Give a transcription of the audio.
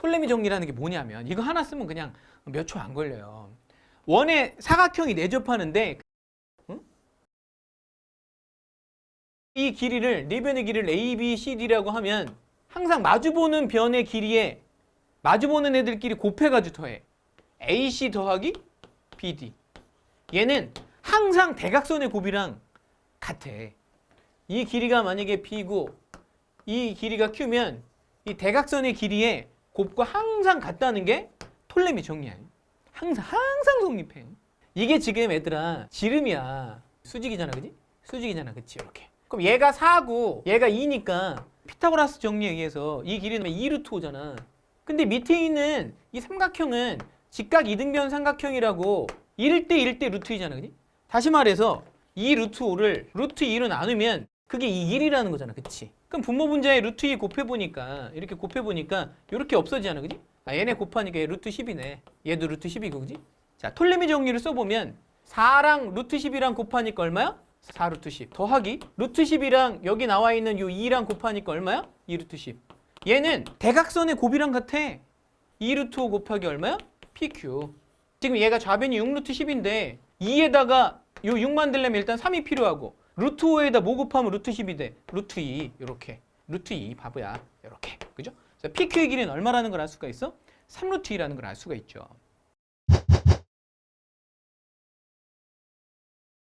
톨레미 정리라는 게 뭐냐면 이거 하나 쓰면 그냥 몇 초 안 걸려요. 원의 사각형이 내접하는데 응? 이 길이를 네 변의 길이를 A, B, C, D라고 하면 항상 마주보는 변의 길이에 마주보는 애들끼리 곱해가지고 더해. AC 더하기 BD. 얘는 항상 대각선의 곱이랑 같아. 이 길이가 만약에 B고 이 길이가 Q면 이 대각선의 길이에 곱과 항상 같다는 게 톨레미 정리야. 항상 항상 성립해. 이게 지금 얘들아 지름이야. 수직이잖아, 그지? 수직이잖아, 그치? 이렇게. 그럼 얘가 4고 얘가 2니까 피타고라스 정리에 의해서 이 길이는 2루트 5잖아. 근데 밑에 있는 이 삼각형은 직각 이등변 삼각형이라고 1대 1대 루트 2잖아, 그지? 다시 말해서 이 루트 5를 루트 2로 나누면 그게 이 1이라는 거잖아, 그치? 그럼 분모 분자에 루트 2 곱해보니까 이렇게 곱해보니까 이렇게 없어지잖아, 그지? 아, 얘네 곱하니까 얘 루트 10이네. 얘도 루트 10이고, 그지? 자, 톨레미 정리를 써보면 4랑 루트 10이랑 곱하니까 얼마야? 4 루트 10 더하기 루트 10이랑 여기 나와 있는 요 2랑 곱하니까 얼마야? 2 루트 10 얘는 대각선의 곱이랑 같아 2 루트 5 곱하기 얼마야? PQ 지금 얘가 좌변이 6 루트 10인데 2에다가 요 6 만 들려면 일단 3이 필요하고 루트 5에다 뭐 곱하면 루트 10이 돼? 루트 2 요렇게 루트 2 바보야 요렇게 그죠? PQ의 길이는 얼마라는 걸 알 수가 있어? 3 루트 2라는 걸 알 수가 있죠